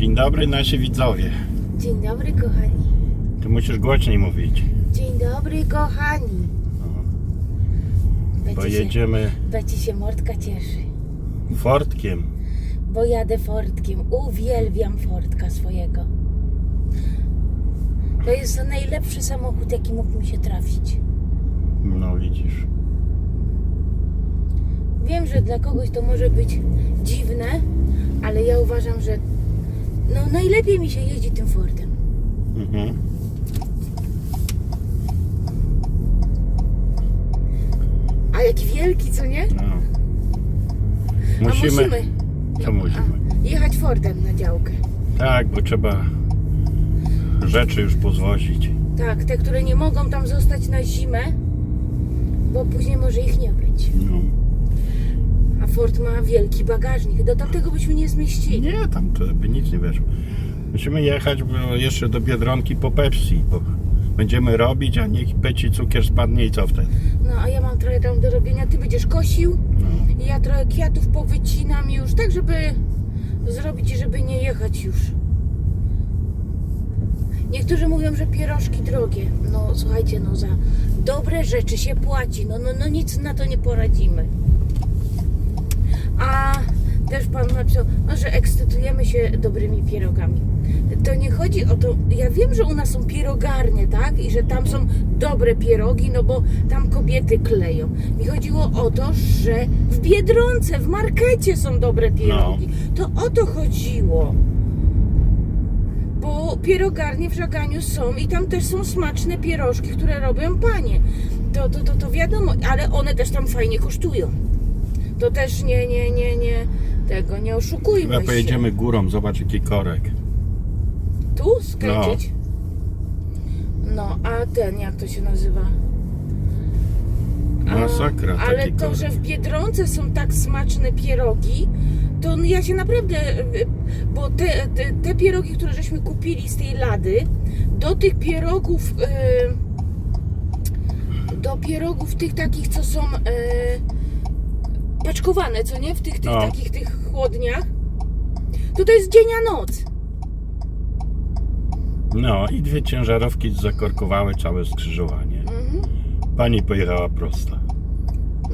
Dzień dobry nasi widzowie. Dzień dobry, kochani. Ty musisz głośniej mówić. Dzień dobry, kochani. Bo Beci się, jedziemy Beci się Mordka cieszy, Fortkiem. bo jadę Fordkiem. Uwielbiam Fordka swojego. To jest najlepszy samochód, jaki mógł mi się trafić. No widzisz. Wiem, że dla kogoś to może być dziwne, ale ja uważam, że no, najlepiej mi się jeździ tym Fordem. Mhm. A jaki wielki, co nie? No. A musimy Co musimy? a, jechać Fordem na działkę. Tak, bo trzeba rzeczy już pozwozić. Tak, te, które nie mogą tam zostać na zimę, bo później może ich nie być. No. Ford ma wielki bagażnik. Do tamtego byśmy nie zmieścili. Nie, tam to by nic nie weszło. Musimy jechać bo jeszcze do Biedronki po Pepsi, bo będziemy robić, a niech peci cukier spadnie i co wtedy? No, a ja mam trochę tam do robienia. Ty będziesz kosił No. i ja trochę kwiatów powycinam już, tak żeby zrobić i żeby nie jechać już. Niektórzy mówią, że pierożki drogie. No słuchajcie, no za dobre rzeczy się płaci. No, no, no nic na to nie poradzimy. A też pan napisał, no, że ekscytujemy się dobrymi pierogami. To nie chodzi o to, ja wiem, że u nas są pierogarnie, tak? I że tam są dobre pierogi, no bo tam kobiety kleją. Mi chodziło o to, że w Biedronce, w markecie są dobre pierogi. To o to chodziło. Bo pierogarnie w Żaganiu są i tam też są smaczne pierożki, które robią panie. To, to, to, to wiadomo, ale one też tam fajnie kosztują. To też nie, nie, nie, nie, tego nie oszukujmy Chyba się. pojedziemy górą, zobacz jaki korek. Tu skręcić? No. a ten, jak to się nazywa? A, Masakra, Ale taki to, korek. że w Biedronce są tak smaczne pierogi, to ja się naprawdę, y, bo te, te, te pierogi, które żeśmy kupili z tej lady, do tych pierogów, y, do pierogów tych takich, co są y, paczkowane, co nie? W tych, tych No. takich tych chłodniach, to to jest dzień a noc. No i dwie ciężarówki zakorkowały całe skrzyżowanie. Mhm. Pani pojechała prosto.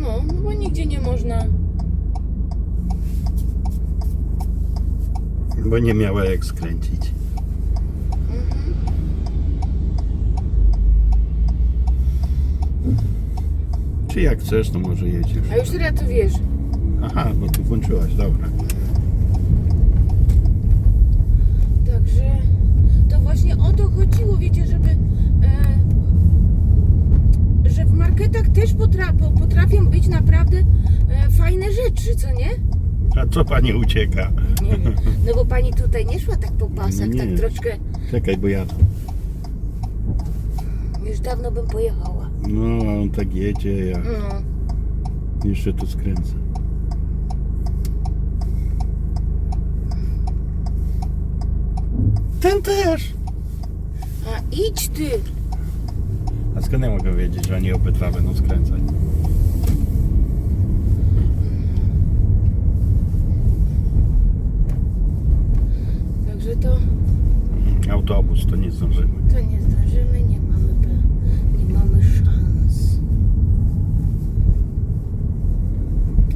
No, no bo nigdzie nie można. Bo nie miała jak skręcić. Czy jak chcesz, to może jedziesz. A już teraz to wiesz. Aha, bo ty włączyłaś, dobra. Także to właśnie o to chodziło, wiecie, żeby. E, że w marketach też potra, po- potrafią być naprawdę e, fajne rzeczy, co nie? A co pani ucieka? Nie wiem. No bo pani tutaj nie szła tak po pasach, Nie. tak troszkę. Czekaj, bo jadę. Już dawno bym pojechała. No, a on tak jedzie, ja No. jeszcze tu skręcę. Ten też! A idź ty! A skąd ja mogę wiedzieć, że oni obydwa będą skręcać? Także to, Autobus, to nie zdążymy. to nie zdążymy, nie mamy, pe- nie mamy szans.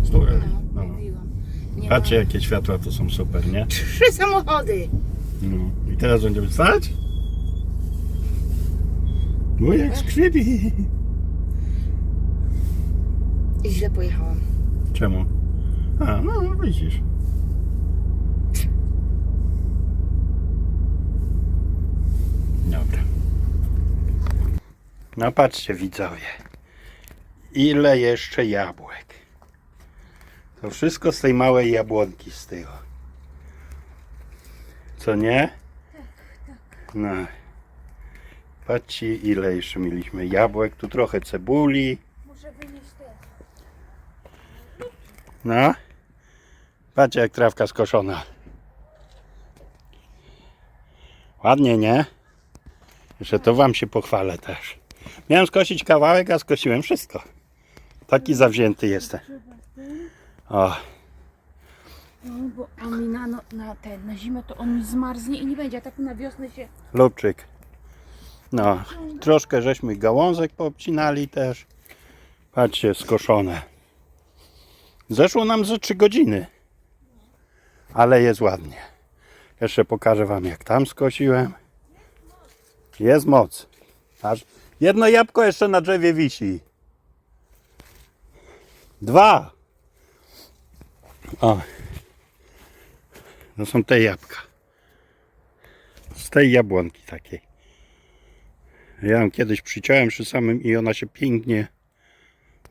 Słuchaj, No, no. mówiłam. Nie Patrzcie, jakie światła to są super, nie? Trzy samochody! No. I teraz będziemy stać? No jak skrzypi. I źle pojechałam. Czemu? A, no widzisz. Dobra. No patrzcie widzowie. Ile jeszcze jabłek. To wszystko z tej małej jabłonki z tyłu. Co nie? No. Patrzcie ile jeszcze mieliśmy jabłek. Tu trochę cebuli. Muszę wynieść te. No. Patrzcie jak trawka skoszona. Ładnie, nie? Jeszcze to wam się pochwalę też. Miałem skosić kawałek, a skosiłem wszystko. Taki zawzięty jestem. O. No, bo on mi na, no, na, ten, na zimę to on mi zmarznie i nie będzie, a tak na wiosnę się... Lubczyk. No, troszkę żeśmy gałązek poobcinali też. Patrzcie, skoszone. Zeszło nam ze 3 godziny. Ale jest ładnie. Jeszcze pokażę Wam, jak tam skosiłem. Jest moc. Aż jedno jabłko jeszcze na drzewie wisi. Dwa. O. To są te jabłka. Z tej jabłonki takiej. Ja ją kiedyś przyciąłem przy samym i ona się pięknie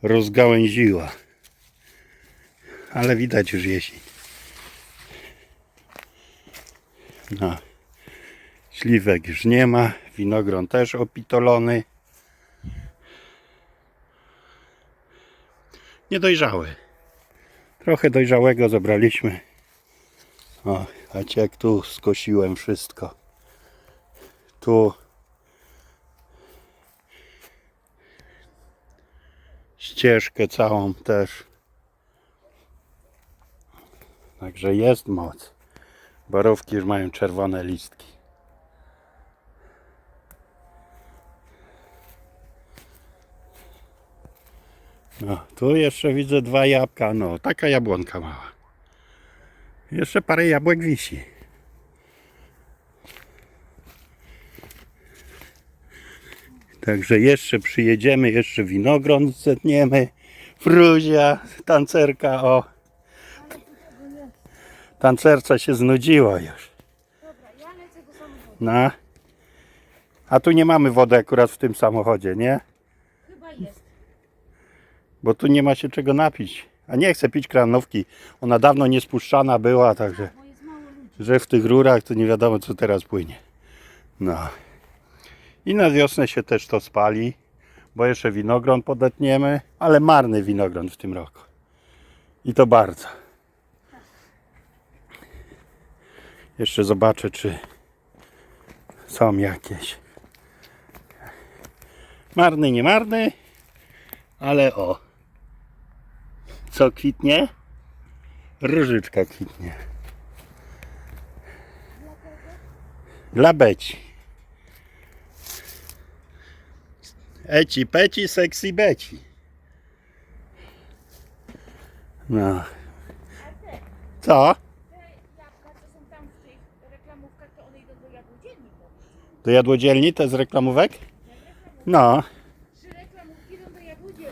rozgałęziła. Ale widać już jesień. No. Śliwek już nie ma. Winogron też opitolony. Niedojrzały. Trochę dojrzałego zebraliśmy. O, patrzcie jak tu skosiłem wszystko. Tu ścieżkę całą też. Także jest moc. Borówki już mają czerwone listki. No, tu jeszcze widzę dwa jabłka. No, taka jabłonka mała. Jeszcze parę jabłek wisi. Także jeszcze przyjedziemy, jeszcze winogron zetniemy. Fruzia, tancerka, o. Tancerca się znudziła już. Dobra, ja lecę do samochodu. No. A tu nie mamy wody akurat w tym samochodzie, nie? Chyba jest. Bo tu nie ma się czego napić. A nie chcę pić kranówki. Ona dawno nie spuszczana była, także że w tych rurach to nie wiadomo co teraz płynie. No. I na wiosnę się też to spali, bo jeszcze winogron podetniemy, ale marny winogron w tym roku. I to bardzo. Jeszcze zobaczę, czy są jakieś. Marny, nie marny, ale o. Co kwitnie? Różyczka kwitnie. Dla Beci. Eci, peci, sexy Beci. No. Co? Te jabłka, co są tam w tych reklamówkach, to one idą do jadłodzielni te z reklamówek? No.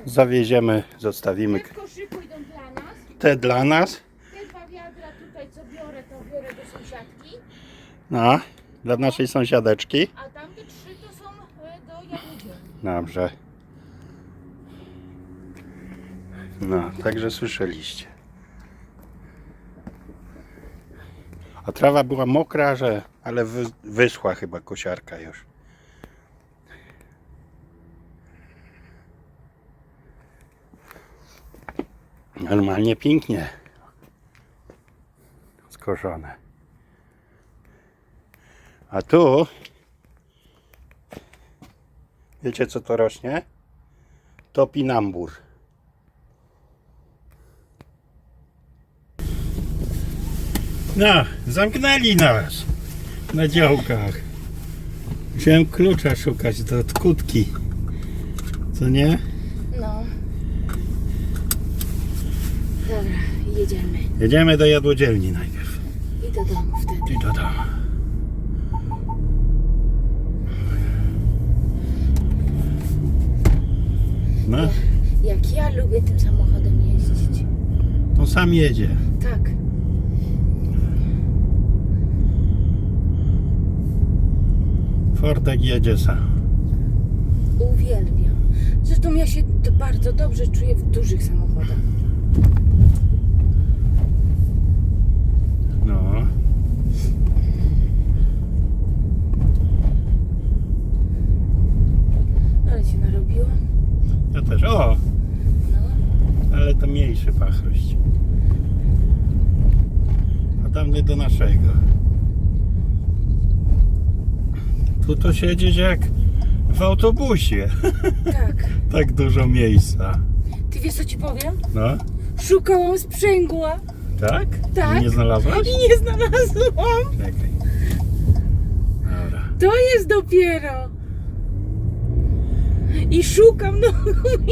Zawieziemy, zostawimy Te w koszyku idą dla nas. Te dla nas. Te dwa wiadra tutaj, co biorę, to biorę do sąsiadki. No. Dla naszej sąsiadeczki. A tamte trzy to są e, do jabłdzielni. Dobrze. No, także słyszeliście. A trawa była mokra, że, ale wy, wyschła chyba kosiarka już. Normalnie pięknie skoszone. A tu Wiecie co to rośnie? Topinambur. No, zamknęli nas na działkach. Musiałem klucza szukać do kutki. Co nie? No. Dobra, jedziemy. Do jadłodzielni najpierw. I do domu wtedy. I do domu. No, Jak ja lubię tym samochodem jeździć. to sam jedzie. Tak. Fortek jedzie sam. Uwielbiam. Zresztą ja się bardzo dobrze czuję w dużych samochodach. No. Ale się narobiłam. Ja też. O! No. Ale pachrość. A tamty do naszego. Tu to siedzieć jak w autobusie. Tak. tak dużo miejsca. Ty wiesz co ci powiem? No. Szukałam sprzęgła. Tak? Tak. Nie znalazłaś? I nie znalazłam. Czekaj. Dobra. To jest dopiero. I szukam no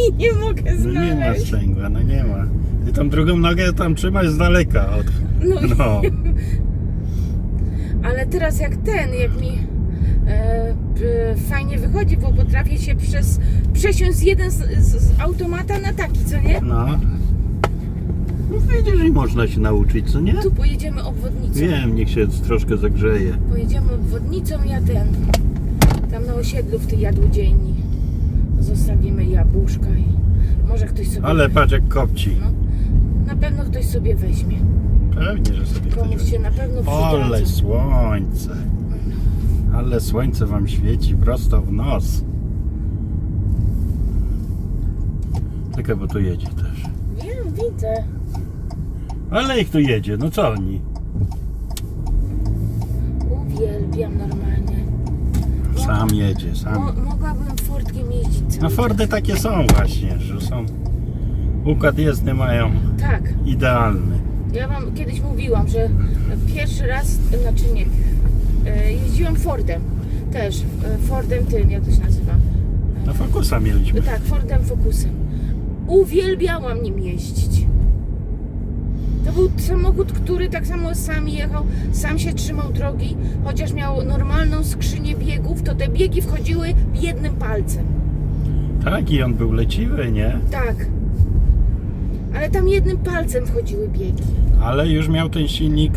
i nie mogę No nie ma znaleźć. sprzęgła, no nie ma. Ty tą drugą nogę tam trzymać z daleka od... No, i- No. ale teraz jak ten, jak mi e, e, fajnie wychodzi, bo potrafię się przez, przesiąść z jeden z, z, z automata na taki, co nie? No. No widzisz, i można się nauczyć, co nie? Tu pojedziemy obwodnicą. Wiem, niech się troszkę zagrzeje. Pojedziemy obwodnicą, ja ten. Tam na osiedlu w tej jadłodziejni. Zostawimy jabłuszka i może ktoś sobie. Ale patrz jak kopci. No, na pewno ktoś sobie weźmie. Pewnie, że sobie ktoś Komuś się na pewno Ale przydadzą. słońce. Ale słońce wam świeci prosto w nos. Czekaj, bo tu jedzie też. Wiem, widzę. Ale ich tu jedzie, no co oni? Uwielbiam normalnie. Sam jedzie, Mo- sam. mogłabym Fordkiem jeździć cały No Fordy takie są właśnie, że są... Układ jezdny mają Tak. idealny. Ja wam kiedyś mówiłam, że pierwszy raz, znaczy nie, e, jeździłam Fordem. Też. e, Fordem tym, jak to się nazywa? Na Focusa mieliśmy. Tak, Fordem Focusem. Uwielbiałam nim jeździć. To był samochód, który tak samo sam jechał, sam się trzymał drogi, chociaż miał normalną skrzynię biegów, to te biegi wchodziły jednym palcem. Tak, i on był leciwy, nie? Tak. Ale tam jednym palcem wchodziły biegi. Ale już miał ten silnik,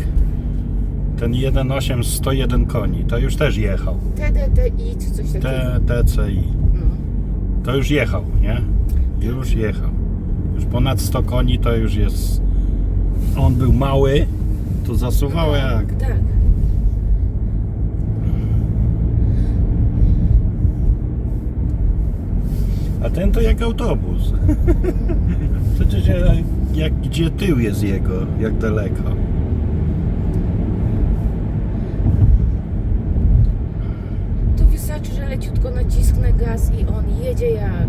ten 1.8 101 koni. To już też jechał. TDTI czy coś takiego. TCI. No. To już jechał, nie? Już jechał. Już ponad 100 koni to już jest. On był mały, to zasuwał jak. Tak. A ten to jak autobus. Przecież jak, jak gdzie tył jest jego, jak daleko. Tu wystarczy, że leciutko nacisknę gaz i on jedzie jak.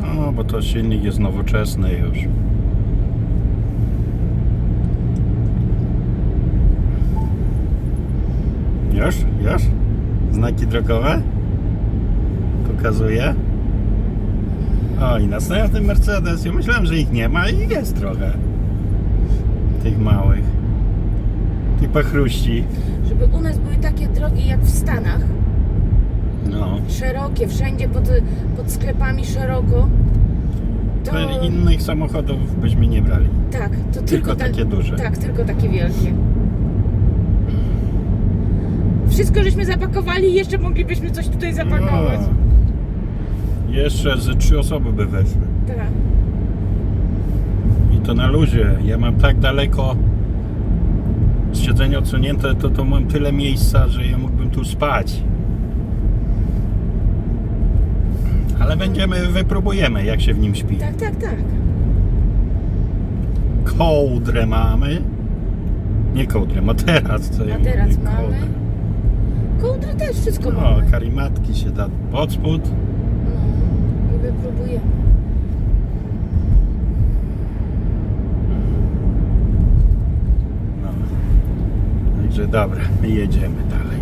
No, bo to silnik jest nowoczesny już. Już? Już? Znaki drogowe? Pokazuje. O, i następny Mercedes. Ja myślałem, że ich nie ma i jest trochę. Tych małych. Tych pachruści. Żeby u nas były takie drogi jak w Stanach. No. Szerokie, wszędzie pod, pod sklepami szeroko. To, innych samochodów byśmy nie brali. tak, to tylko, Tylko tak- takie duże. Tak, tylko takie wielkie. Wszystko żeśmy zapakowali i jeszcze moglibyśmy coś tutaj zapakować. No. Jeszcze ze trzy osoby by weszły. Tak. I to na luzie. Ja mam tak daleko siedzenie odsunięte, to, to mam tyle miejsca, że ja mógłbym tu spać. Ale będziemy, wypróbujemy jak się w nim śpi. Tak, tak, tak. Kołdrę mamy. Nie kołdrę, materac. Co ja Materac mówię, mamy. kołdrę. Kołdry też wszystko No, mamy. karimatki się da pod spód. No, wypróbujemy. No. Także dobra, my jedziemy dalej.